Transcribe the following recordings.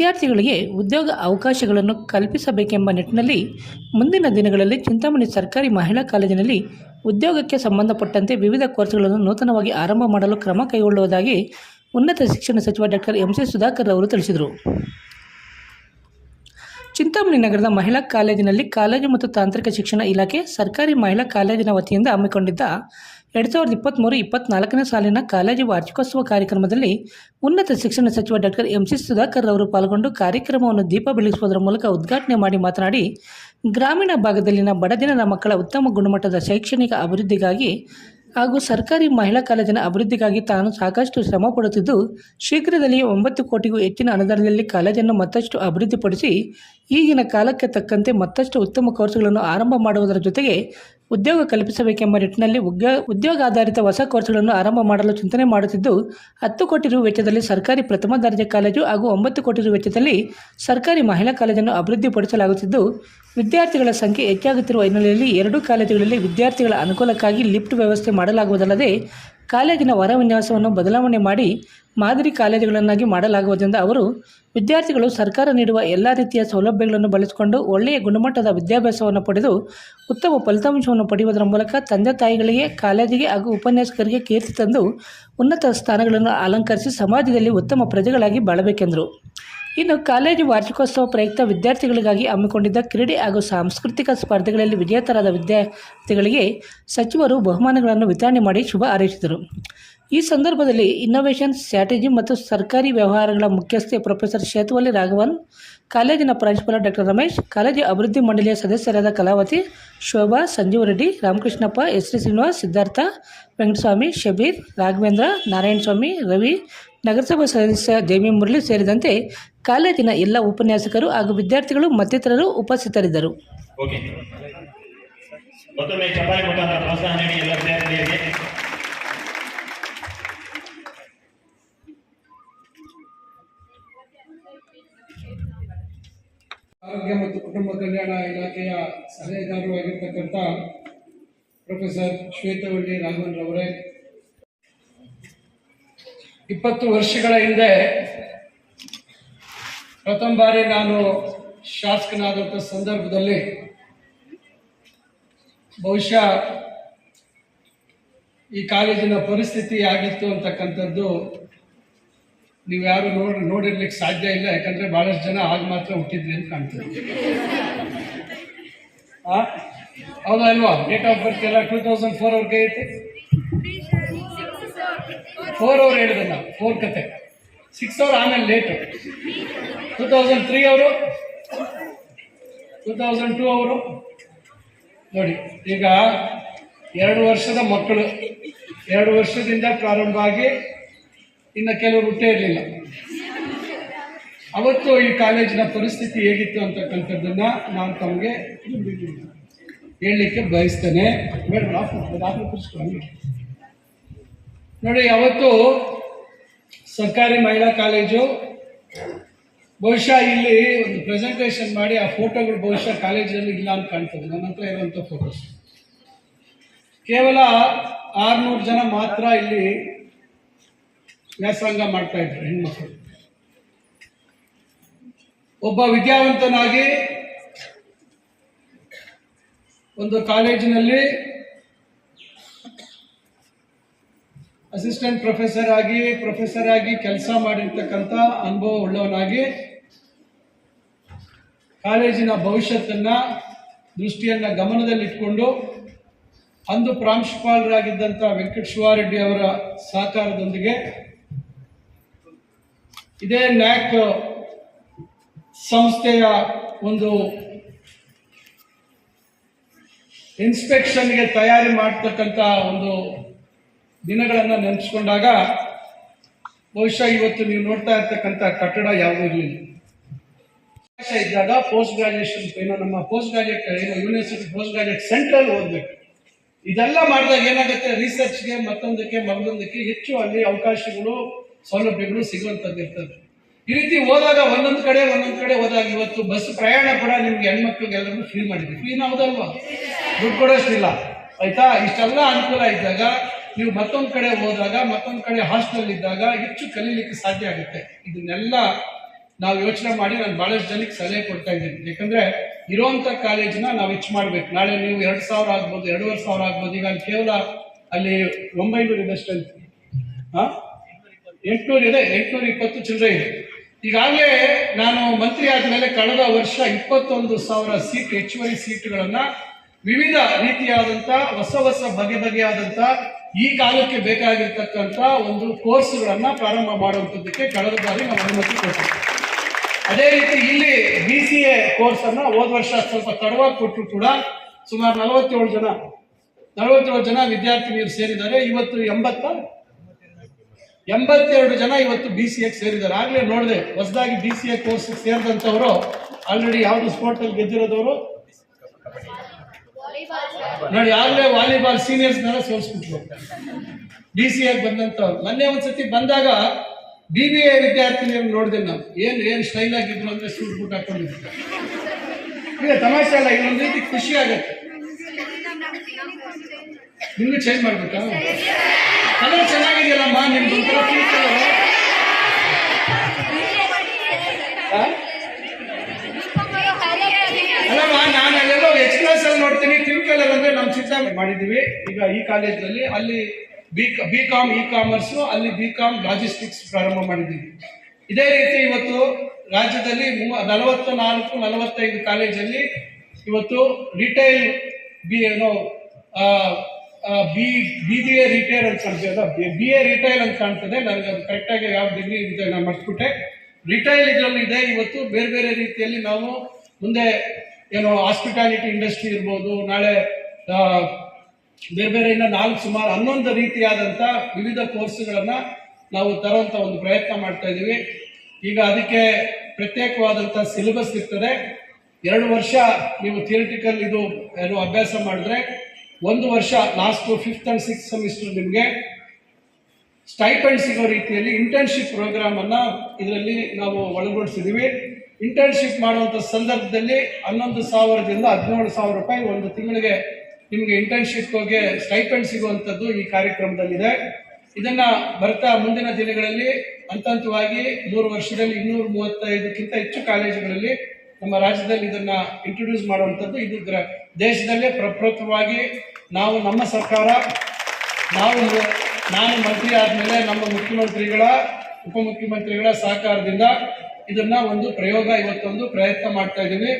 ವಿದ್ಯಾರ್ಥಿಗಳಿಗೆ ಉದ್ಯೋಗ ಅವಕಾಶಗಳನ್ನು ಕಲ್ಪಿಸಬೇಕೆಂಬ ನಿಟ್ಟಿನಲ್ಲಿ ಮುಂದಿನ ದಿನಗಳಲ್ಲಿ ಚಿಂತಾಮಣಿ ಸರ್ಕಾರಿ ಮಹಿಳಾ ಕಾಲೇಜಿನಲ್ಲಿ ಉದ್ಯೋಗಕ್ಕೆ ಸಂಬಂಧಪಟ್ಟಂತೆ ವಿವಿಧ ಕೋರ್ಸ್ಗಳನ್ನು ನೂತನವಾಗಿ ಆರಂಭ ಮಾಡಲು ಕ್ರಮ ಕೈಗೊಳ್ಳುವುದಾಗಿ ಉನ್ನತ ಶಿಕ್ಷಣ ಸಚಿವ ಡಾಕ್ಟರ್ ಎಂ ಸಿ ಸುಧಾಕರ್ ಅವರು ತಿಳಿಸಿದರು. ಚಿಂತಾಮಣಿ ನಗರದ ಮಹಿಳಾ ಕಾಲೇಜಿನಲ್ಲಿ ಕಾಲೇಜು ಮತ್ತು ತಾಂತ್ರಿಕ ಶಿಕ್ಷಣ ಇಲಾಖೆ ಸರ್ಕಾರಿ ಮಹಿಳಾ ಕಾಲೇಜಿನ ವತಿಯಿಂದ ಹಮ್ಮಿಕೊಂಡಿದ್ದ ಎರಡು ಸಾವಿರದ ಇಪ್ಪತ್ತ್ಮೂರು ಇಪ್ಪತ್ನಾಲ್ಕನೇ ಸಾಲಿನ ಕಾಲೇಜು ವಾರ್ಷಿಕೋತ್ಸವ ಕಾರ್ಯಕ್ರಮದಲ್ಲಿ ಉನ್ನತ ಶಿಕ್ಷಣ ಸಚಿವ ಡಾಕ್ಟರ್ ಎಂ ಸಿ ಸುಧಾಕರ್ ಅವರು ಪಾಲ್ಗೊಂಡು ಕಾರ್ಯಕ್ರಮವನ್ನು ದೀಪ ಬೆಳಗಿಸುವುದರ ಮೂಲಕ ಉದ್ಘಾಟನೆ ಮಾಡಿ ಮಾತನಾಡಿ, ಗ್ರಾಮೀಣ ಭಾಗದಲ್ಲಿನ ಬಡಜನರ ಮಕ್ಕಳ ಉತ್ತಮ ಗುಣಮಟ್ಟದ ಶೈಕ್ಷಣಿಕ ಅಭಿವೃದ್ಧಿಗಾಗಿ ಹಾಗೂ ಸರ್ಕಾರಿ ಮಹಿಳಾ ಕಾಲೇಜಿನ ಅಭಿವೃದ್ಧಿಗಾಗಿ ತಾನು ಸಾಕಷ್ಟು ಶ್ರಮ ಪಡುತ್ತಿದ್ದು, ಶೀಘ್ರದಲ್ಲಿಯೇ ಒಂಬತ್ತು ಕೋಟಿಗೂ ಹೆಚ್ಚಿನ ಅನುದಾನದಲ್ಲಿ ಕಾಲೇಜನ್ನು ಮತ್ತಷ್ಟು ಅಭಿವೃದ್ಧಿಪಡಿಸಿ, ಈಗಿನ ಕಾಲಕ್ಕೆ ತಕ್ಕಂತೆ ಮತ್ತಷ್ಟು ಉತ್ತಮ ಕೋರ್ಸ್ಗಳನ್ನು ಆರಂಭ ಮಾಡುವುದರ ಜೊತೆಗೆ ಉದ್ಯೋಗ ಕಲ್ಪಿಸಬೇಕೆಂಬ ನಿಟ್ಟಿನಲ್ಲಿ ಉದ್ಯೋಗ ಆಧಾರಿತ ಹೊಸ ಕೋರ್ಸ್ಗಳನ್ನು ಆರಂಭ ಮಾಡಲು ಚಿಂತನೆ ಮಾಡುತ್ತಿದ್ದು, ಹತ್ತು ಕೋಟಿ ರು ವೆಚ್ಚದಲ್ಲಿ ಸರ್ಕಾರಿ ಪ್ರಥಮ ದರ್ಜೆ ಕಾಲೇಜು ಹಾಗೂ ಒಂಬತ್ತು ಕೋಟಿ ರು ವೆಚ್ಚದಲ್ಲಿ ಸರ್ಕಾರಿ ಮಹಿಳಾ ಕಾಲೇಜನ್ನು ಅಭಿವೃದ್ಧಿಪಡಿಸಲಾಗುತ್ತಿದ್ದು, ವಿದ್ಯಾರ್ಥಿಗಳ ಸಂಖ್ಯೆ ಹೆಚ್ಚಾಗುತ್ತಿರುವ ಹಿನ್ನೆಲೆಯಲ್ಲಿ ಎರಡೂ ಕಾಲೇಜುಗಳಲ್ಲಿ ವಿದ್ಯಾರ್ಥಿಗಳ ಅನುಕೂಲಕ್ಕಾಗಿ ಲಿಫ್ಟ್ ವ್ಯವಸ್ಥೆ ಮಾಡಲಾಗುವುದಲ್ಲದೆ ಕಾಲೇಜಿನ ಹೊರ ಬದಲಾವಣೆ ಮಾಡಿ ಮಾದರಿ ಕಾಲೇಜುಗಳನ್ನಾಗಿ ಮಾಡಲಾಗುವುದರಿಂದ ಅವರು, ವಿದ್ಯಾರ್ಥಿಗಳು ಸರ್ಕಾರ ನೀಡುವ ಎಲ್ಲ ರೀತಿಯ ಸೌಲಭ್ಯಗಳನ್ನು ಬಳಸಿಕೊಂಡು ಒಳ್ಳೆಯ ಗುಣಮಟ್ಟದ ವಿದ್ಯಾಭ್ಯಾಸವನ್ನು ಪಡೆದು ಉತ್ತಮ ಫಲಿತಾಂಶವನ್ನು ಪಡೆಯುವುದರ ಮೂಲಕ ತಂದೆ ತಾಯಿಗಳಿಗೆ, ಕಾಲೇಜಿಗೆ ಹಾಗೂ ಉಪನ್ಯಾಸಕರಿಗೆ ಕೀರ್ತಿ ತಂದು ಉನ್ನತ ಸ್ಥಾನಗಳನ್ನು ಅಲಂಕರಿಸಿ ಸಮಾಜದಲ್ಲಿ ಉತ್ತಮ ಪ್ರಜೆಗಳಾಗಿ ಬಾಳಬೇಕೆಂದರು. ಇನ್ನು ಕಾಲೇಜು ವಾರ್ಷಿಕೋತ್ಸವ ಪ್ರಯುಕ್ತ ವಿದ್ಯಾರ್ಥಿಗಳಿಗಾಗಿ ಹಮ್ಮಿಕೊಂಡಿದ್ದ ಕ್ರೀಡೆ ಹಾಗೂ ಸಾಂಸ್ಕೃತಿಕ ಸ್ಪರ್ಧೆಗಳಲ್ಲಿ ವಿಜೇತರಾದ ವಿದ್ಯಾರ್ಥಿಗಳಿಗೆ ಸಚಿವರು ಬಹುಮಾನಗಳನ್ನು ವಿತರಣೆ ಮಾಡಿ ಶುಭ ಹಾರೈಸಿದರು. ಈ ಸಂದರ್ಭದಲ್ಲಿ ಇನ್ನೋವೇಷನ್ ಸ್ಟ್ರಾಟಜಿ ಮತ್ತು ಸರ್ಕಾರಿ ವ್ಯವಹಾರಗಳ ಮುಖ್ಯಸ್ಥೆ ಪ್ರೊಫೆಸರ್ ಶೇತುವಲ್ಲಿ ರಾಘವನ್, ಕಾಲೇಜಿನ ಪ್ರಾಂಶುಪಾಲ ಡಾಕ್ಟರ್ ರಮೇಶ್, ಕಾಲೇಜು ಅಭಿವೃದ್ಧಿ ಮಂಡಳಿಯ ಸದಸ್ಯರಾದ ಕಲಾವತಿ ಶೋಭಾ, ಸಂಜೀವ ರೆಡ್ಡಿ, ರಾಮಕೃಷ್ಣಪ್ಪ, ಎಸ್ ಶ್ರೀನಿವಾಸ್, ಸಿದ್ಧಾರ್ಥ, ವೆಂಕಟಸ್ವಾಮಿ, ಶಬೀರ್, ರಾಘವೇಂದ್ರ, ನಾರಾಯಣಸ್ವಾಮಿ, ರವಿ ನಗರಸಭಾ ಸದಸ್ಯ ಜೆಮಿ ಮುರಳಿ ಸೇರಿದಂತೆ ಕಾಲೇಜಿನ ಎಲ್ಲ ಉಪನ್ಯಾಸಕರು ಹಾಗೂ ವಿದ್ಯಾರ್ಥಿಗಳು ಮತ್ತಿತರರು ಉಪಸ್ಥಿತರಿದ್ದರು. ಆರೋಗ್ಯ ಮತ್ತು ಕುಟುಂಬ ಕಲ್ಯಾಣ ಇಲಾಖೆಯ ಸಲಹೆಗಾರರು ಆಗಿರ್ತಕ್ಕಂಥ ಪ್ರೊಫೆಸರ್ ಶ್ವೇತವಳ್ಳಿ ರಾಘವನ್ ರವರೇ ಇಪ್ಪತ್ತು ವರ್ಷಗಳ ಹಿಂದೆ ಪ್ರಥಮ ಬಾರಿ ನಾನು ಶಾಸಕನಾದಂಥ ಸಂದರ್ಭದಲ್ಲಿ ಬಹುಶಃ ಈ ಕಾಲೇಜಿನ ಪರಿಸ್ಥಿತಿ ಆಗಿತ್ತು ಅಂತಕ್ಕಂಥದ್ದು ನೀವು ಯಾರು ನೋಡ್, ನೋಡಿರ್ಲಿಕ್ಕೆ ಸಾಧ್ಯ ಇಲ್ಲ, ಯಾಕಂದ್ರೆ ಬಹಳಷ್ಟು ಜನ ಆಗ ಮಾತ್ರ ಹುಟ್ಟಿದ್ರಿ ಅಂತ ಕಾಣ್ತದೆ? ಹೌದಾ ಅಲ್ವಾ ಡೇಟ್ ಆಫ್ ಬರ್ತ್ ಎಲ್ಲ ಟೂ ತೌಸಂಡ್ ಫೋರ್ ಅವ್ರಿಗೆ ಐತೆ? ಫೋರ್ ಅವ್ರು ಹೇಳಿದಲ್ಲ ಫೋರ್ ಕತೆ. ಸಿಕ್ಸ್ ಅವರ್ ಆಮೇಲೆ ಲೇಟ್ ಟೂ ತೌಸಂಡ್ ತ್ರೀ ಅವರು ಟೂ ತೌಸಂಡ್ ಟೂ ಅವರು, ನೋಡಿ, ಈಗ ಎರಡು ವರ್ಷದ ಮಕ್ಕಳು, ಎರಡು ವರ್ಷದಿಂದ ಪ್ರಾರಂಭ ಆಗಿ ಇನ್ನು ಕೆಲವರು ಹುಟ್ಟೇ ಇರಲಿಲ್ಲ. ಅವತ್ತು ಈ ಕಾಲೇಜಿನ ಪರಿಸ್ಥಿತಿ ಹೇಗಿತ್ತು ಅಂತಕ್ಕಂಥದ್ದನ್ನು ನಾನು ತಮಗೆ ಹೇಳಲಿಕ್ಕೆ ಬಯಸ್ತೇನೆ. ರಾತ್ರಿ ನಾನು ಕೂರಿಸ್ಕೊಂಡು ನೋಡಿ, ಅವತ್ತು ಸರ್ಕಾರಿ ಮಹಿಳಾ ಕಾಲೇಜು, ಬಹುಶಃ ಇಲ್ಲಿ ಒಂದು ಪ್ರೆಸೆಂಟೇಷನ್ ಮಾಡಿ ಆ ಫೋಟೋಗಳು ಬಹುಶಃ ಕಾಲೇಜಿನಲ್ಲಿ ಇಲ್ಲ ಅಂತ ಕಾಣ್ತದೆ. ನನ್ನ ಹತ್ರ ಇರುವಂಥ ಫೋಟೋಸ್ ಕೇವಲ ಆರ್ನೂರು ಜನ ಮಾತ್ರ ಇಲ್ಲಿ ವ್ಯಾಸಂಗ ಮಾಡ್ತಾ ಇದ್ರು ಹೆಣ್ಮಕ್ಳು. ಒಬ್ಬ ವಿದ್ಯಾವಂತನಾಗಿ ಒಂದು ಕಾಲೇಜಿನಲ್ಲಿ ಅಸಿಸ್ಟೆಂಟ್ ಪ್ರೊಫೆಸರ್ ಆಗಿ ಪ್ರೊಫೆಸರ್ ಆಗಿ ಕೆಲಸ ಮಾಡಿರ್ತಕ್ಕಂಥ ಅನುಭವ ಉಳ್ಳವನಾಗಿ ಕಾಲೇಜಿನ ಭವಿಷ್ಯತ್ತನ್ನ, ದೃಷ್ಟಿಯನ್ನ ಗಮನದಲ್ಲಿಟ್ಕೊಂಡು ಅಂದು ಪ್ರಾಂಶುಪಾಲರಾಗಿದ್ದಂಥ ವೆಂಕಟ ಶಿವಾರೆಡ್ಡಿ ಅವರ ಸಹಕಾರದೊಂದಿಗೆ ಇದೇ ನ್ಯಾಕ್ ಸಂಸ್ಥೆಯ ಒಂದು ಇನ್ಸ್ಪೆಕ್ಷನ್ಗೆ ತಯಾರಿ ಮಾಡ್ತಕ್ಕಂಥ ಒಂದು ದಿನಗಳನ್ನು ನೆನೆಸ್ಕೊಂಡಾಗ ಬಹುಶಃ ಇವತ್ತು ನೀವು ನೋಡ್ತಾ ಇರ್ತಕ್ಕಂಥ ಕಟ್ಟಡ ಯಾವುದೂ ಇರಲಿಲ್ಲ ಅವಕಾಶ ಇದ್ದಾಗ ಪೋಸ್ಟ್ ಗ್ರಾಜುಯೇಷನ್ ಏನೋ ನಮ್ಮ ಪೋಸ್ಟ್ ಗ್ರಾಜುಯೇಟ್ ಏನೋ ಯೂನಿವರ್ಸಿಟಿ ಪೋಸ್ಟ್ ಗ್ರಾಜುಯೇಟ್ ಸೆಂಟ್ರಲ್ ಓದಬೇಕು. ಇದೆಲ್ಲ ಮಾಡಿದಾಗ ಏನಾಗುತ್ತೆ? ರಿಸರ್ಚ್ಗೆ ಮತ್ತೊಂದಕ್ಕೆ ಮಗದೊಂದಕ್ಕೆ ಹೆಚ್ಚು ಅಲ್ಲಿ ಅವಕಾಶಗಳು, ಸೌಲಭ್ಯಗಳು ಸಿಗುವಂಥದ್ದು ಇರ್ತದೆ. ಈ ರೀತಿ ಹೋದಾಗ ಒಂದೊಂದು ಕಡೆ ಒಂದೊಂದು ಕಡೆ ಹೋದಾಗ ಇವತ್ತು ಬಸ್ ಪ್ರಯಾಣ ಕೂಡ ನಿಮ್ಗೆ ಹೆಣ್ಮಕ್ಳಿಗೆ ಎಲ್ಲರಿಗೂ ಫ್ರೀ ಮಾಡಿದ್ವಿ ಫ್ರೀ ಹೌದಲ್ವಾ ದುಡ್ಡು ಕೊಡೋಷ್ಟಿಲ್ಲ. ಆಯ್ತಾ? ಇಷ್ಟೆಲ್ಲ ಅನುಕೂಲ ಇದ್ದಾಗ ನೀವು ಮತ್ತೊಂದು ಕಡೆ ಹೋದಾಗ, ಮತ್ತೊಂದು ಕಡೆ ಹಾಸ್ಟೆಲ್ ಇದ್ದಾಗ ಹೆಚ್ಚು ಕಲೀಲಿಕ್ಕೆ ಸಾಧ್ಯ ಆಗುತ್ತೆ. ಇದನ್ನೆಲ್ಲ ನಾವು ಯೋಚನೆ ಮಾಡಿ ನಾನು ಭಾಳಷ್ಟು ಜನಕ್ಕೆ ಸಲಹೆ ಕೊಡ್ತಾ ಇದ್ದೀನಿ. ಯಾಕಂದ್ರೆ ಇರುವಂತ ಕಾಲೇಜನ್ನ ನಾವು ಹೆಚ್ಚು ಮಾಡ್ಬೇಕು. ನಾಳೆ ನೀವು ಎರಡು ಸಾವಿರ ಆಗ್ಬೋದು, ಎರಡೂವರೆ ಸಾವಿರ ಆಗ್ಬೋದು. ಈಗ ಅಲ್ಲಿ ಕೇವಲ ಅಲ್ಲಿ ಒಂಬೈನೂರು ಇದೆ ಅಷ್ಟೇ ಹಾ? ಎಂಟುನೂರು ಇದೆ, ಎಂಟುನೂರ ಇಪ್ಪತ್ತು ಚಿಲ್ಲರೆ ಇದೆ. ಈಗಾಗಲೇ ನಾನು ಮಂತ್ರಿ ಆದಮೇಲೆ ಕಳೆದ ವರ್ಷ ಇಪ್ಪತ್ತೊಂದು ಸಾವಿರ ಸೀಟ್ ಹೆಚ್ಚುವರಿ ಸೀಟ್ಗಳನ್ನ ವಿವಿಧ ರೀತಿಯಾದಂತ, ಹೊಸ ಹೊಸ ಬಗೆ ಬಗೆಯಾದಂತ ಈ ಕಾಲಕ್ಕೆ ಬೇಕಾಗಿರ್ತಕ್ಕಂಥ ಒಂದು ಕೋರ್ಸ್ಗಳನ್ನ ಪ್ರಾರಂಭ ಮಾಡುವಂಥದ್ದಕ್ಕೆ ಕಳೆದ ಬಾರಿ ನಾವು ಅನುಮತಿ ಕೊಟ್ಟಿದ್ದೆ ಅದೇ ರೀತಿ ಇಲ್ಲಿ ಬಿ ಸಿ ಎ ಕೋರ್ಸ್ ಅನ್ನ ಹೋದ ವರ್ಷ ಸ್ವಲ್ಪ ತಡವಾಗಿ ಕೊಟ್ಟರು ಕೂಡ ಸುಮಾರು ನಲವತ್ತೇಳು ಜನ ನಲವತ್ತೇಳು ಜನ ವಿದ್ಯಾರ್ಥಿನಿಯರು ಸೇರಿದ್ದಾರೆ. ಇವತ್ತು ಎಂಬತ್ತ, ಎಂಬತ್ತೆರಡು ಜನ ಇವತ್ತು ಬಿ ಸಿ ಎಗೆ ಸೇರಿದ್ದಾರೆ. ಆಗ್ಲೇ ನೋಡಿದೆ, ಹೊಸದಾಗಿ ಬಿ ಸಿ ಎ ಕೋರ್ಸ್ ಸೇರಿದಂಥವರು ಆಲ್ರೆಡಿ ಯಾವ್ದು ಸ್ಪೋರ್ಟ್ ಅಲ್ಲಿ ಗೆದ್ದಿರೋದವರು? ನೋಡಿ ಆಗ್ಲೇ ವಾಲಿಬಾಲ್ ಸೀನಿಯರ್ಸ್ನೆಲ್ಲ ಸೋಲ್ಸ್ಬಿಟ್ರು ಡಿ ಸಿ ಎ ಬಂದಂತವ್ರು ಮೊನ್ನೆ ಒಂದ್ಸತಿ ಬಂದಾಗ ಬಿ ಬಿ ಎ ವಿದ್ಯಾರ್ಥಿನಿಯರು ನೋಡಿದೆ ನಾವು ಏನ್ ಏನ್ ಸ್ಟೈಲ್ ಆಗಿದ್ರು ಅಂದ್ರೆ ಸೂಟ್ ಬೂಟ್ ಹಾಕೊಂಡಿದ್ರು. ತಮಾಷೆ ಅಲ್ಲ ಇನ್ನೊಂದು ರೀತಿ ಖುಷಿ ಆಗತ್ತೆ. ನಿಮ್ಗೆ ಚೇಂಜ್ ಮಾಡ್ಬೇಕಾ? ಕಲರ್ ಚೆನ್ನಾಗಿದೆಯಲ್ಲಮ್ಮ ನಿಮ್ದು ಒಂಥರ ನಮ್ಮ ಮಾಡಿದೀವಿ ಈಗ ಈ ಕಾಲೇಜಲ್ಲಿ ಅಲ್ಲಿ B B com e commerce ಅಲ್ಲಿ ಬಿ ಕಾಮ್ ಲಾಜಿಸ್ಟಿಕ್ಸ್ ಪ್ರಾರಂಭ ಮಾಡಿದ್ದೀವಿ. ಇದೇ ರೀತಿ ಇವತ್ತು ರಾಜ್ಯದಲ್ಲಿ ನಲವತ್ತ ನಾಲ್ಕು ನಲವತ್ತೈದು ಕಾಲೇಜಲ್ಲಿ ಇವತ್ತು ರಿಟೈಲ್ ಬಿ ಏನು ಬಿ ಬಿ ಎ ರಿಟೈಲ್ ಅಂತ ಕಾಣ್ತದೆ ಬಿ ಎ ರಿಟೈಲ್ ಅಂತ ಕಾಣ್ತದೆ. ನನಗೆ ಅದು ಕರೆಕ್ಟಾಗಿ ಯಾವ ಡಿಗ್ರಿ ಇದೆ ನಾನು ಮರ್ತ್ಬಿಟ್ಟೆ. ರಿಟೈಲ್ ಇದರಲ್ಲಿ ಇದೆ. ಇವತ್ತು ಬೇರೆ ಬೇರೆ ರೀತಿಯಲ್ಲಿ ನಾವು ಮುಂದೆ ಏನು ಹಾಸ್ಪಿಟಾಲಿಟಿ ಇಂಡಸ್ಟ್ರಿ ಇರ್ಬೋದು, ನಾಳೆ ಬೇರೆ ಬೇರೆ ಇನ್ನ ನಾಲ್ಕು ಸುಮಾರು ಹನ್ನೊಂದು ರೀತಿಯಾದಂಥ ವಿವಿಧ ಕೋರ್ಸ್ಗಳನ್ನ ನಾವು ತರುವಂತ ಒಂದು ಪ್ರಯತ್ನ ಮಾಡ್ತಾ ಇದ್ದೀವಿ. ಈಗ ಅದಕ್ಕೆ ಪ್ರತ್ಯೇಕವಾದಂಥ ಸಿಲೆಬಸ್ ಇರ್ತದೆ. ಎರಡು ವರ್ಷ ನೀವು ಥಿಯರಿಟಿಕಲ್ ಇದು ಏನು ಅಭ್ಯಾಸ ಮಾಡಿದ್ರೆ ಒಂದು ವರ್ಷ last fifth and six semester ನಿಮಗೆ ಸ್ಟೈಪೆಂಡ್ ಸಿಗೋ ರೀತಿಯಲ್ಲಿ ಇಂಟರ್ನ್ಶಿಪ್ ಪ್ರೋಗ್ರಾಮ್ ಅನ್ನ ಇದರಲ್ಲಿ ನಾವು ಒಳಗೊಳಿಸಿದೀವಿ ಇಂಟರ್ನ್ಶಿಪ್ ಮಾಡುವಂತ ಸಂದರ್ಭದಲ್ಲಿ ಹನ್ನೊಂದು ಸಾವಿರದಿಂದ ಹದಿನೇಳು ಸಾವಿರ ರೂಪಾಯಿ ಒಂದು ತಿಂಗಳಿಗೆ ನಿಮಗೆ ಇಂಟರ್ನ್ಶಿಪ್ ಹೋಗಿ ಸ್ಟೈಪೆಂಡ್ ಸಿಗುವಂಥದ್ದು ಈ ಕಾರ್ಯಕ್ರಮದಲ್ಲಿದೆ. ಇದನ್ನ ಬರ್ತಾ ಮುಂದಿನ ದಿನಗಳಲ್ಲಿ ಹಂತ ಹಂತವಾಗಿ ಮೂರು ವರ್ಷದಲ್ಲಿ ಇನ್ನೂರ ಮೂವತ್ತೈದಕ್ಕಿಂತ ಹೆಚ್ಚು ಕಾಲೇಜುಗಳಲ್ಲಿ ನಮ್ಮ ರಾಜ್ಯದಲ್ಲಿ ಇದನ್ನ ಇಂಟ್ರೊಡ್ಯೂಸ್ ಮಾಡುವಂಥದ್ದು ಇದು ದೇಶದಲ್ಲೇ ಪ್ರಪ್ರಥಮವಾಗಿ ನಾವು ನಮ್ಮ ಸರ್ಕಾರ, ನಾವು ನಾನು ಮಂತ್ರಿ ಆದಮೇಲೆ ನಮ್ಮ ಮುಖ್ಯಮಂತ್ರಿಗಳ, ಉಪಮುಖ್ಯಮಂತ್ರಿಗಳ ಸಹಕಾರದಿಂದ ಇದನ್ನ ಒಂದು ಪ್ರಯೋಗ ಇವತ್ತೊಂದು ಪ್ರಯತ್ನ ಮಾಡ್ತಾ ಇದ್ದೀವಿ.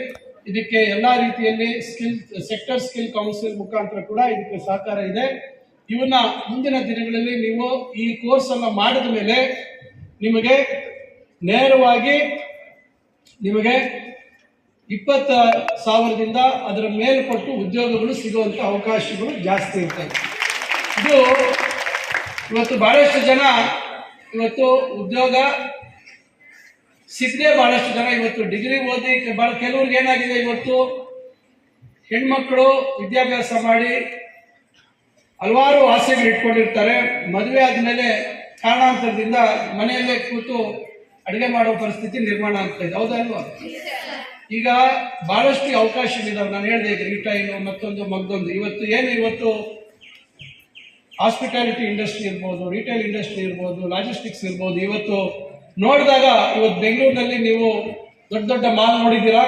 ಇದಕ್ಕೆ ಎಲ್ಲಾ ರೀತಿಯಲ್ಲಿ ಸ್ಕಿಲ್ ಸೆಕ್ಟರ್ ಸ್ಕಿಲ್ ಕೌನ್ಸಿಲ್ ಮುಖಾಂತರ ಕೂಡ ಇದಕ್ಕೆ ಸಹಕಾರ ಇದೆ. ಇವನ್ನ ಮುಂದಿನ ದಿನಗಳಲ್ಲಿ ನೀವು ಈ ಕೋರ್ಸ್ ಅನ್ನ ಮಾಡಿದ ಮೇಲೆ ನಿಮಗೆ ನೇರವಾಗಿ ನಿಮಗೆ ಇಪ್ಪತ್ತ ಸಾವಿರದಿಂದ ಅದರ ಮೇಲ್ಪಟ್ಟು ಉದ್ಯೋಗಗಳು ಸಿಗುವಂತ ಅವಕಾಶಗಳು ಜಾಸ್ತಿ ಇರ್ತವೆ ಇದು ಇವತ್ತು ಬಹಳಷ್ಟು ಜನ ಇವತ್ತು ಉದ್ಯೋಗ ಸಿಗದೆ ಬಹಳಷ್ಟು ಜನ ಇವತ್ತು ಡಿಗ್ರಿ ಓದಿ ಬಹಳ ಕೆಲವ್ರಿಗೆ ಏನಾಗಿದೆ ಇವತ್ತು? ಹೆಣ್ಮಕ್ಳು ವಿದ್ಯಾಭ್ಯಾಸ ಮಾಡಿ ಹಲವಾರು ಆಸೆಗಳು ಇಟ್ಕೊಂಡಿರ್ತಾರೆ. ಮದುವೆ ಆದಮೇಲೆ ಕಾರಣಾಂತರದಿಂದ ಮನೆಯಲ್ಲೇ ಕೂತು ಅಡುಗೆ ಮಾಡೋ ಪರಿಸ್ಥಿತಿ ನಿರ್ಮಾಣ ಆಗ್ತಾ ಇದೆ. ಹೌದಲ್ವಾ ಈಗ ಬಹಳಷ್ಟು ಅವಕಾಶಗಳಿದಾವೆ. ನಾನು ಹೇಳಿದೆ ಈಗ ರಿಟೈಲು ಮತ್ತೊಂದು, ಮಗ್ದೊಂದು. ಇವತ್ತು ಏನು ಇವತ್ತು? ಹಾಸ್ಪಿಟಾಲಿಟಿ ಇಂಡಸ್ಟ್ರಿ ಇರ್ಬೋದು, ರಿಟೈಲ್ ಇಂಡಸ್ಟ್ರಿ ಇರ್ಬೋದು, ಲಾಜಿಸ್ಟಿಕ್ಸ್ ಇರ್ಬೋದು. ಇವತ್ತು ನೋಡಿದಾಗ ಇವತ್ತು ಬೆಂಗಳೂರಿನಲ್ಲಿ ನೀವು ದೊಡ್ಡ ದೊಡ್ಡ ಮಾಲ್ ನೋಡಿದ್ದೀರಾ?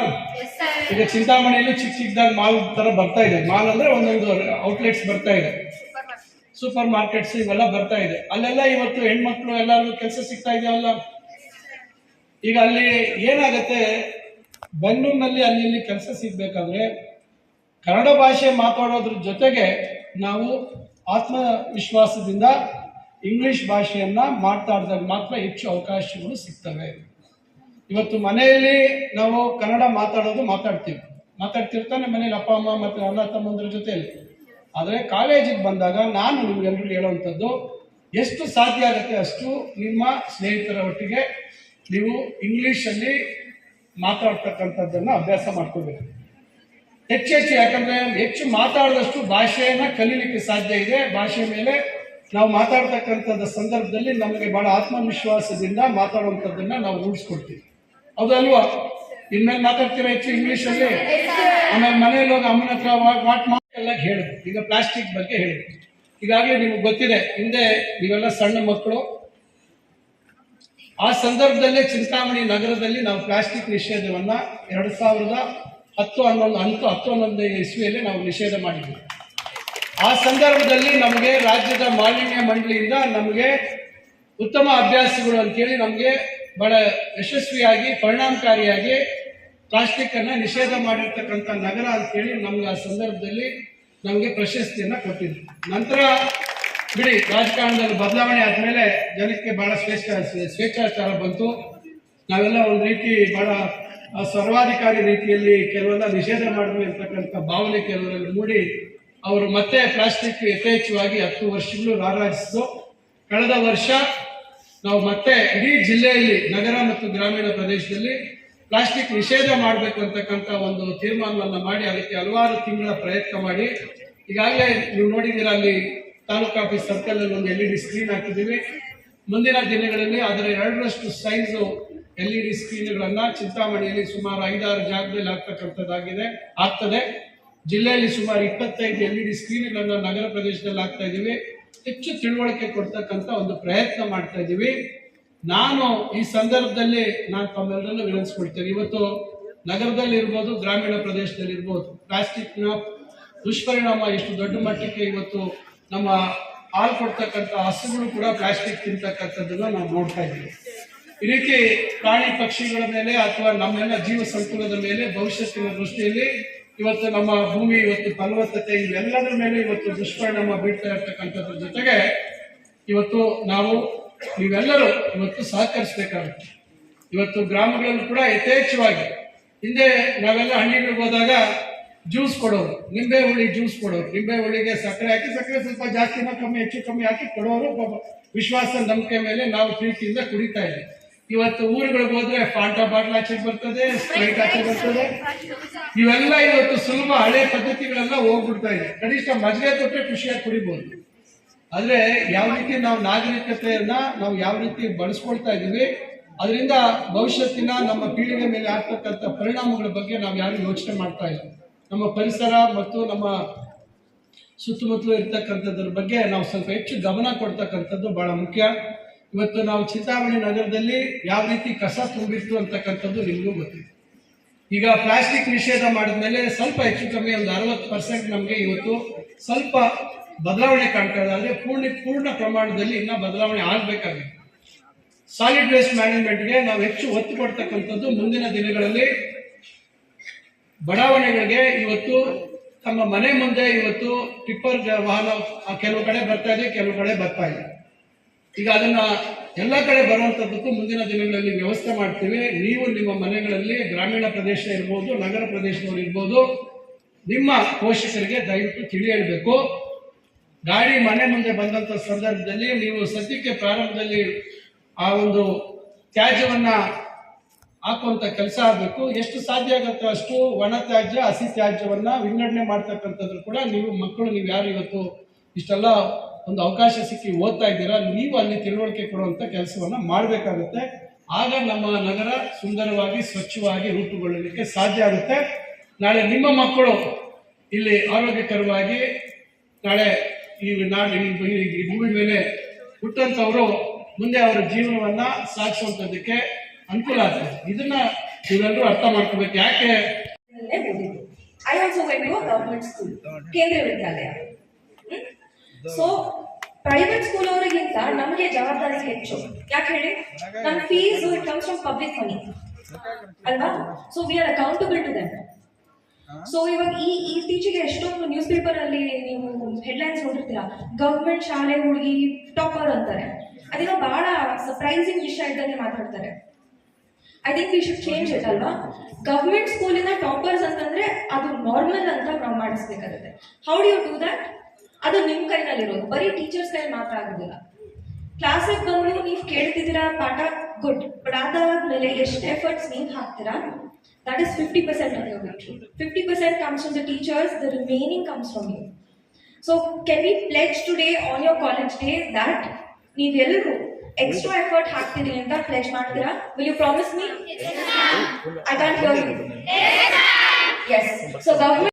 ಈಗ ಚಿಂತಾಮಣಿಯಲ್ಲಿ ಚಿಕ್ಕ ಚಿಕ್ಕದಾಗ ಮಾಲ್ ತರ ಬರ್ತಾ ಇದೆ. ಮಾಲ್ ಅಂದ್ರೆ ಒಂದೊಂದು ಔಟ್ಲೆಟ್ಸ್ ಬರ್ತಾ ಇದೆ. ಸೂಪರ್ ಮಾರ್ಕೆಟ್ಸ್ ಇವೆಲ್ಲ ಬರ್ತಾ ಇದೆ. ಅಲ್ಲೆಲ್ಲ ಇವತ್ತು ಹೆಣ್ಮಕ್ಳು ಎಲ್ಲರಿಗೂ ಕೆಲಸ ಸಿಗ್ತಾ ಇದೆಯಲ್ಲ? ಈಗ ಅಲ್ಲಿ ಏನಾಗತ್ತೆ? ಬೆಂಗಳೂರಿನಲ್ಲಿ ಅಲ್ಲಿ ಇಲ್ಲಿ ಕೆಲಸ ಸಿಗ್ಬೇಕಾದ್ರೆ ಕನ್ನಡ ಭಾಷೆ ಮಾತಾಡೋದ್ರ ಜೊತೆಗೆ ನಾವು ಆತ್ಮವಿಶ್ವಾಸದಿಂದ ಇಂಗ್ಲಿಷ್ ಭಾಷೆಯನ್ನ ಮಾತಾಡಿದಾಗ ಮಾತ್ರ ಹೆಚ್ಚು ಅವಕಾಶಗಳು ಸಿಗ್ತವೆ. ಇವತ್ತು ಮನೆಯಲ್ಲಿ ನಾವು ಕನ್ನಡ ಮಾತಾಡೋದು ಮಾತಾಡ್ತೀವಿ. ಮಾತಾಡ್ತಿರ್ತಾನೆ ಮನೇಲಿ ಅಪ್ಪ, ಅಮ್ಮ ಮತ್ತೆ ಅಣ್ಣ, ತಮ್ಮಂದ್ರ ಜೊತೆಯಲ್ಲಿ. ಆದರೆ ಕಾಲೇಜಿಗೆ ಬಂದಾಗ ನಾನು ನಿಮ್ಗೆಲ್ರಿಗೂ ಹೇಳುವಂಥದ್ದು, ಎಷ್ಟು ಸಾಧ್ಯ ಆಗುತ್ತೆ ಅಷ್ಟು ನಿಮ್ಮ ಸ್ನೇಹಿತರ ಒಟ್ಟಿಗೆ ನೀವು ಇಂಗ್ಲೀಷಲ್ಲಿ ಮಾತಾಡ್ತಕ್ಕಂಥದ್ದನ್ನು ಅಭ್ಯಾಸ ಮಾಡ್ಕೋಬೇಕು ಹೆಚ್ಚು ಹೆಚ್ಚು ಯಾಕಂದ್ರೆ ಹೆಚ್ಚು ಮಾತಾಡಿದಷ್ಟು ಭಾಷೆಯನ್ನು ಕಲೀಲಿಕ್ಕೆ ಸಾಧ್ಯ ಇದೆ. ಭಾಷೆ ಮೇಲೆ ನಾವು ಮಾತಾಡ್ತಕ್ಕಂಥದ್ದು ಸಂದರ್ಭದಲ್ಲಿ ನಮಗೆ ಬಹಳ ಆತ್ಮವಿಶ್ವಾಸದಿಂದ ಮಾತಾಡುವಂಥದ್ದನ್ನು ನಾವು ರೂಢಿಸ್ಕೊಡ್ತೀವಿ. ಹೌದಲ್ವಾ ಇನ್ಮೇಲೆ ಮಾತಾಡ್ತೀರಾ ಹೆಚ್ಚು ಇಂಗ್ಲೀಷಲ್ಲಿ? ಆಮೇಲೆ ಮನೆಯಲ್ಲಿ ಹೋಗಿ ಅಮ್ಮನ ಹತ್ರ ವಾಟ್ ಎಲ್ಲ ಹೇಳಿದ್ರು ಈಗ ಪ್ಲಾಸ್ಟಿಕ್ ಬಗ್ಗೆ ಹೇಳಿದ್ರು ಈಗಾಗಲೇ ನಿಮಗೆ ಗೊತ್ತಿದೆ, ಹಿಂದೆ ಇವೆಲ್ಲ ಸಣ್ಣ ಮಕ್ಕಳು. ಆ ಸಂದರ್ಭದಲ್ಲೇ ಚಿಂತಾಮಣಿ ನಗರದಲ್ಲಿ ನಾವು ಪ್ಲಾಸ್ಟಿಕ್ ನಿಷೇಧವನ್ನು ಎರಡು ಸಾವಿರದ ಹತ್ತು ಹನ್ನೊಂದು, ಹತ್ತು ಹತ್ತು ಹನ್ನೊಂದನೇ ಇಸ್ವಿಯಲ್ಲಿ ನಾವು ನಿಷೇಧ ಮಾಡಿದ್ವಿ. ಆ ಸಂದರ್ಭದಲ್ಲಿ ನಮಗೆ ರಾಜ್ಯದ ಮಾಲಿನ್ಯ ಮಂಡಳಿಯಿಂದ ನಮಗೆ ಉತ್ತಮ ಅಭ್ಯಾಸಗಳು ಅಂತೇಳಿ ನಮಗೆ ಬಹಳ ಯಶಸ್ವಿಯಾಗಿ, ಪರಿಣಾಮಕಾರಿಯಾಗಿ ಪ್ಲಾಸ್ಟಿಕ್ ಅನ್ನ ನಿಷೇಧ ಮಾಡಿರ್ತಕ್ಕಂಥ ನಗರ ಅಂತೇಳಿ ನಮ್ಗೆ ಆ ಸಂದರ್ಭದಲ್ಲಿ ನಮಗೆ ಪ್ರಶಸ್ತಿಯನ್ನ ಕೊಟ್ಟಿದ್ರು. ನಂತರ ಬಿಡಿ ರಾಜಕಾರಣದಲ್ಲಿ ಬದಲಾವಣೆ ಆದಮೇಲೆ ಜನಕ್ಕೆ ಬಹಳ ಶ್ರೇಷ್ಠ, ಸ್ವೇಚ್ಛಾಚಾರ ಬಂತು. ನಾವೆಲ್ಲ ಒಂದು ರೀತಿ ಬಹಳ ಸರ್ವಾಧಿಕಾರಿ ರೀತಿಯಲ್ಲಿ ಕೆಲವೆಲ್ಲ ನಿಷೇಧ ಮಾಡಬೇಕು ಅಂತಕ್ಕಂಥ ಭಾವನೆ ಕೆಲವರಲ್ಲಿ ಮೂಡಿ ಅವರು ಮತ್ತೆ ಪ್ಲಾಸ್ಟಿಕ್ ಯಥೇಚ್ಛವಾಗಿ ಹತ್ತು ವರ್ಷಗಳು ರಾರಾಜಿಸಿತು ಕಳೆದ ವರ್ಷ ನಾವು ಮತ್ತೆ ಇಡೀ ಜಿಲ್ಲೆಯಲ್ಲಿ ನಗರ ಮತ್ತು ಗ್ರಾಮೀಣ ಪ್ರದೇಶದಲ್ಲಿ ಪ್ಲಾಸ್ಟಿಕ್ ನಿಷೇಧ ಮಾಡಬೇಕು ಅಂತಕ್ಕಂಥ ಒಂದು ತೀರ್ಮಾನವನ್ನು ಮಾಡಿ ಅದಕ್ಕೆ ಹಲವಾರು ತಿಂಗಳ ಪ್ರಯತ್ನ ಮಾಡಿ. ಈಗಾಗಲೇ ನೀವು ನೋಡಿದ್ದೀರ ಅಲ್ಲಿ ತಾಲೂಕು ಆಫೀಸ್ ಸರ್ಕಲ್ ಅಲ್ಲಿ ಒಂದು ಎಲ್ ಇ ಡಿ ಸ್ಕ್ರೀನ್ ಹಾಕಿದ್ದೀವಿ. ಮುಂದಿನ ದಿನಗಳಲ್ಲಿ ಅದರ ಎರಡರಷ್ಟು ಸೈಜು ಎಲ್ ಇ ಡಿ ಸ್ಕ್ರೀನ್ಗಳನ್ನು ಚಿಂತಾಮಣಿಯಲ್ಲಿ ಸುಮಾರು ಐದಾರು ಜಾಗದಲ್ಲಿ ಆಗ್ತಕ್ಕಂಥದ್ದಾಗಿದೆ ಆಗ್ತದೆ. ಜಿಲ್ಲೆಯಲ್ಲಿ ಸುಮಾರು ಇಪ್ಪತ್ತೈದು ಎಲ್ ಇ ಡಿ ಸ್ಕ್ರೀನ್ಗಳನ್ನು ನಗರ ಪ್ರದೇಶದಲ್ಲಿ ಹಾಕ್ತಾ ಇದ್ದೀವಿ. ಹೆಚ್ಚು ತಿಳುವಳಿಕೆ ಕೊಡ್ತಕ್ಕಂಥ ಒಂದು ಪ್ರಯತ್ನ ಮಾಡ್ತಾ ಇದ್ದೀವಿ. ನಾನು ಈ ಸಂದರ್ಭದಲ್ಲಿ ನಾನು ತಮ್ಮೆಲ್ಲರನ್ನು ವಿನಂತಿಸ್ಕೊಳ್ತೇನೆ. ಇವತ್ತು ನಗರದಲ್ಲಿ ಇರ್ಬೋದು, ಗ್ರಾಮೀಣ ಪ್ರದೇಶದಲ್ಲಿ ಇರ್ಬೋದು, ಪ್ಲಾಸ್ಟಿಕ್ನ ದುಷ್ಪರಿಣಾಮ ಎಷ್ಟು ದೊಡ್ಡ ಮಟ್ಟಕ್ಕೆ ಇವತ್ತು ನಮ್ಮ ಹಾಲು ಕೊಡ್ತಕ್ಕಂಥ ಹಸುಗಳು ಕೂಡ ಪ್ಲಾಸ್ಟಿಕ್ ತಿಂತಕ್ಕಂಥದ್ದನ್ನು ನಾವು ನೋಡ್ತಾ ಇದ್ದೀವಿ. ಈ ರೀತಿ ಪ್ರಾಣಿ ಪಕ್ಷಿಗಳ ಮೇಲೆ ಅಥವಾ ನಮ್ಮೆಲ್ಲ ಜೀವ ಸಂಕುಲದ ಮೇಲೆ ಭವಿಷ್ಯತ್ತಿನ ದೃಷ್ಟಿಯಲ್ಲಿ ಇವತ್ತು ನಮ್ಮ ಭೂಮಿ, ಇವತ್ತು ಫಲವತ್ತತೆ, ಇವೆಲ್ಲದರ ಮೇಲೆ ಇವತ್ತು ದುಷ್ಪರಿಣಾಮ ಬೀಳ್ತಾ ಇರ್ತಕ್ಕಂಥದ್ರ ಜೊತೆಗೆ ಇವತ್ತು ನಾವು, ನೀವೆಲ್ಲರೂ ಇವತ್ತು ಸಹಕರಿಸಬೇಕಾಗುತ್ತೆ. ಇವತ್ತು ಗ್ರಾಮಗಳಲ್ಲಿ ಕೂಡ ಯಥೇಚ್ಛವಾಗಿ ಹಿಂದೆ ನಾವೆಲ್ಲ ಹಳ್ಳಿಗಳಿಗೆ ಹೋದಾಗ ಜ್ಯೂಸ್ ಕೊಡೋರು ನಿಂಬೆ ಹುಳಿ ಜ್ಯೂಸ್ ಕೊಡೋರು ನಿಂಬೆ ಹುಳಿಗೆ ಸಕ್ಕರೆ ಹಾಕಿ, ಸಕ್ಕರೆ ಸ್ವಲ್ಪ ಜಾಸ್ತಿನ ಕಮ್ಮಿ, ಹೆಚ್ಚು ಕಮ್ಮಿ ಹಾಕಿ ಕೊಡೋರು ವಿಶ್ವಾಸ ನಂಬಿಕೆ ಮೇಲೆ ನಾವು ಪ್ರೀತಿಯಿಂದ ಕುಡಿತಾ ಇದ್ವಿ ಇವತ್ತು ಊರುಗಳಿಗೆ ಹೋದ್ರೆ ಫಾಂಟಾ ಬಾಟ್ಲ್ ಆಚೆ ಬರ್ತದೆ ಸ್ಪ್ರೈಟ್ ಆಚೆ ಬರ್ತದೆ. ಇವೆಲ್ಲ ಇವತ್ತು ಸುಲಭ ಹಳೆ ಪದ್ಧತಿಗಳೆಲ್ಲ ಹೋಗ್ಬಿಡ್ತಾ ಇದೆ. ಕನಿಷ್ಠ ಮಜ್ಗೆ ಕೊಟ್ಟರೆ ಖುಷಿಯಾಗಿ ಕುಡಿಬಹುದು ಆದ್ರೆ ಯಾವ ರೀತಿ ನಾವು ನಾಗರಿಕತೆಯನ್ನ ನಾವು ಯಾವ ರೀತಿ ಬಳಸ್ಕೊಳ್ತಾ ಇದೀವಿ ಅದರಿಂದ ಭವಿಷ್ಯತ್ತಿನ ನಮ್ಮ ಪೀಳಿಗೆ ಮೇಲೆ ಆಗ್ತಕ್ಕಂಥ ಪರಿಣಾಮಗಳ ಬಗ್ಗೆ ನಾವು ಯಾರು ಯೋಚನೆ ಮಾಡ್ತಾ ಇಲ್ಲ. ನಮ್ಮ ಪರಿಸರ ಮತ್ತು ನಮ್ಮ ಸುತ್ತಮುತ್ತಲು ಇರ್ತಕ್ಕಂಥದ್ರ ಬಗ್ಗೆ ನಾವು ಸ್ವಲ್ಪ ಹೆಚ್ಚು ಗಮನ ಕೊಡ್ತಕ್ಕಂಥದ್ದು ಬಹಳ ಮುಖ್ಯ. ಇವತ್ತು ನಾವು ಚಿಂತಾಮಣಿ ನಗರದಲ್ಲಿ ಯಾವ ರೀತಿ ಕಸ ತುಂಬಿತ್ತು ಅಂತಕ್ಕಂಥದ್ದು ನಿಮಗೂ ಗೊತ್ತಿದೆ. ಈಗ ಪ್ಲಾಸ್ಟಿಕ್ ನಿಷೇಧ ಮಾಡಿದ್ಮೇಲೆ ಸ್ವಲ್ಪ ಹೆಚ್ಚು ಕಮ್ಮಿ ಒಂದು ಅರವತ್ತು ಪರ್ಸೆಂಟ್ ನಮಗೆ ಇವತ್ತು ಸ್ವಲ್ಪ ಬದಲಾವಣೆ ಕಾಣ್ತಾ ಇದೆ. ಆದರೆ ಪೂರ್ಣ ಪೂರ್ಣ ಪ್ರಮಾಣದಲ್ಲಿ ಇನ್ನೂ ಬದಲಾವಣೆ ಆಗಬೇಕಾಗಿದೆ. ಸಾಲಿಡ್ ವೇಸ್ಟ್ ಮ್ಯಾನೇಜ್ಮೆಂಟ್ಗೆ ನಾವು ಹೆಚ್ಚು ಒತ್ತು ಕೊಡ್ತಕ್ಕಂಥದ್ದು ಮುಂದಿನ ದಿನಗಳಲ್ಲಿ ಬಡಾವಣೆಗಳಿಗೆ ಇವತ್ತು ತಮ್ಮ ಮನೆ ಮುಂದೆ ಇವತ್ತು ಟಿಪ್ಪರ್ ವಾಹನ ಕೆಲವು ಕಡೆ ಬರ್ತಾ ಇದೆ, ಕೆಲವು ಕಡೆ ಬರ್ತಾ ಇಲ್ಲ. ಈಗ ಅದನ್ನ ಎಲ್ಲ ಕಡೆ ಬರುವಂತದ್ದು ಮುಂದಿನ ದಿನಗಳಲ್ಲಿ ವ್ಯವಸ್ಥೆ ಮಾಡ್ತೀವಿ. ನೀವು ನಿಮ್ಮ ಮನೆಗಳಲ್ಲಿ ಗ್ರಾಮೀಣ ಪ್ರದೇಶ ಇರ್ಬೋದು, ನಗರ ಪ್ರದೇಶದವರು ಇರ್ಬೋದು, ನಿಮ್ಮ ಪೋಷಕರಿಗೆ ದಯವಿಟ್ಟು ತಿಳಿ ಹೇಳಬೇಕು ಗಾಡಿ ಮನೆ ಮುಂದೆ ಬಂದಂಥ ಸಂದರ್ಭದಲ್ಲಿ ನೀವು ಸದ್ಯಕ್ಕೆ ಪ್ರಾರಂಭದಲ್ಲಿ ಆ ಒಂದು ತ್ಯಾಜ್ಯವನ್ನ ಹಾಕುವಂತ ಕೆಲಸ ಆಗಬೇಕು. ಎಷ್ಟು ಸಾಧ್ಯ ಆಗುತ್ತೋ ಅಷ್ಟು ಒಣ ತ್ಯಾಜ್ಯ, ಹಸಿ ತ್ಯಾಜ್ಯವನ್ನ ವಿಂಗಡಣೆ ಮಾಡ್ತಕ್ಕಂಥದ್ರು ಕೂಡ ನೀವು ಮಕ್ಕಳು, ನೀವು ಯಾರು ಇವತ್ತು ಇಷ್ಟೆಲ್ಲ ಒಂದು ಅವಕಾಶ ಸಿಕ್ಕಿ ಓದ್ತಾ ಇದ್ದೀರಾ ನೀವು ಅಲ್ಲಿ ತಿಳುವಳಿಕೆ ಕೊಡುವಂತ ಕೆಲಸವನ್ನ ಮಾಡಬೇಕಾಗುತ್ತೆ. ಆಗ ನಮ್ಮ ನಗರ ಸುಂದರವಾಗಿ, ಸ್ವಚ್ಛವಾಗಿ ರೂಪುಗೊಳ್ಳಲಿಕ್ಕೆ ಸಾಧ್ಯ ಆಗುತ್ತೆ. ನಾಳೆ ನಿಮ್ಮ ಮಕ್ಕಳು ಇಲ್ಲಿ ಆರೋಗ್ಯಕರವಾಗಿ, ನಾಳೆ ಈ ನಾಳೆ ಈ- ಭೂಮಿ ಮೇಲೆ ಹುಟ್ಟಂತವರು ಮುಂದೆ ಅವರ ಜೀವನವನ್ನ ಸಾಗಿಸುವಂಥದ್ದಕ್ಕೆ ಅನುಕೂಲ ಆಗ್ತದೆ. ಇದನ್ನ ನೀವೆಲ್ಲರೂ ಅರ್ಥ ಮಾಡ್ಕೋಬೇಕು. ಯಾಕೆ? ಐ ಆಲ್ಸೋ ಗವರ್ಮೆಂಟ್ ಸ್ಕೂಲ್ ಕೇಂದ್ರ ವಿದ್ಯಾಲಯ ಸೊ ಪ್ರೈವೇಟ್ ಸ್ಕೂಲ್ ಅವರಿಗಿಂತ ನಮಗೆ ಜವಾಬ್ದಾರಿ ಹೆಚ್ಚು. ಯಾಕೆ ಹೇಳಿ? ನಮ್ಮ fees it comes from public money ಅಲ್ವಾ? So we are accountable to them so ಇವಾಗ ಈ ಇತ್ತೀಚೆಗೆ ಎಷ್ಟೊಂದು ನ್ಯೂಸ್ ಪೇಪರ್ ಅಲ್ಲಿ ನೀವು ಹೆಡ್ಲೈನ್ಸ್ ನೋಡಿರ್ತೀರಾ. ಗವರ್ಮೆಂಟ್ ಶಾಲೆ ಹುಡುಗಿ ಟಾಪರ್ ಅಂತಾರೆ. ಅದೇನೋ ಬಹಳ ಸರ್ಪ್ರೈಸಿಂಗ್ ವಿಷಯ ಇದ್ದಂಗೆ ಮಾತಾಡ್ತಾರೆ. I think we should change it ಅಲ್ವಾ? ಗವರ್ಮೆಂಟ್ ಸ್ಕೂಲಿನ ಟಾಪರ್ಸ್ ಅಂತಂದ್ರೆ ಅದು ನಾರ್ಮಲ್ ಅಂತ ನಾವು ಮಾಡಿಸ್ಬೇಕಾಗುತ್ತೆ. How do you do that ಅದು ನಿಮ್ಮ ಕೈನಲ್ಲಿರೋದು. ಬರೀ ಟೀಚರ್ಸ್ ಕೈ ಮಾತ್ರ ಆಗೋದಿಲ್ಲ. ಕ್ಲಾಸಿಗೆ ಬಂದು ನೀವು ಕೇಳ್ತಿದ್ದೀರಾ ಪಾಠ? ಗುಡ್ ಬಟ್ ಅದಾದ್ಮೇಲೆ ಎಷ್ಟು ಎಫರ್ಟ್ಸ್ ನೀವು ಹಾಕ್ತೀರಾ? That is fifty percent of your fifty percent comes from the teachers the remaining comes from you so can we pledge today on your college day that ನೀವೆಲ್ಲರೂ ಎಕ್ಸ್ಟ್ರಾ ಎಫರ್ಟ್ ಹಾಕ್ತೀರಿ ಅಂತ pledge ಮಾಡ್ತೀರಾ will you promise me I can hear you yes so government